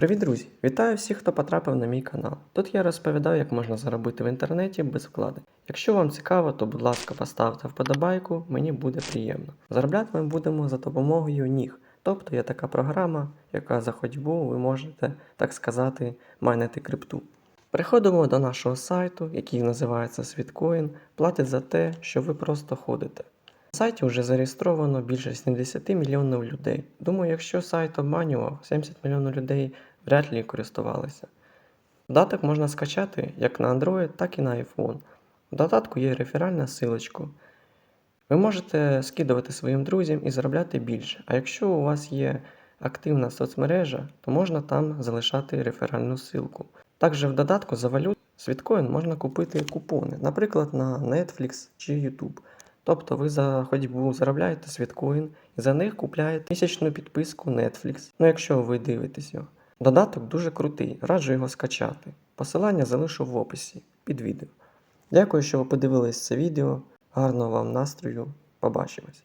Привіт, друзі! Вітаю всіх, хто потрапив на мій канал. Тут я розповідаю, як можна заробити в інтернеті без вкладень. Якщо вам цікаво, то будь ласка поставте вподобайку, мені буде приємно. Заробляти ми будемо за допомогою ніг. Тобто є така програма, яка за ходьбу ви можете, так сказати, майнити крипту. Приходимо до нашого сайту, який називається Світкоін, платить за те, що ви просто ходите. На сайті вже зареєстровано більше 70 мільйонів людей. Думаю, якщо сайт обманював, 70 мільйонів людей вряд ли користувалися. Додаток можна скачати як на Android, так і на iPhone. В додатку є реферальна силочка. Ви можете скидувати своїм друзям і заробляти більше. А якщо у вас є активна соцмережа, то можна там залишати реферальну ссылку. Також в додатку за валюту Світкоін можна купити купони, наприклад, на Netflix чи YouTube. Тобто ви за ходьбу заробляєте світкоін і за них купляєте місячну підписку Netflix. Ну якщо ви дивитесь його. Додаток дуже крутий, раджу його скачати. Посилання залишу в описі під відео. Дякую, що ви подивились це відео. Гарного вам настрою. Побачимось!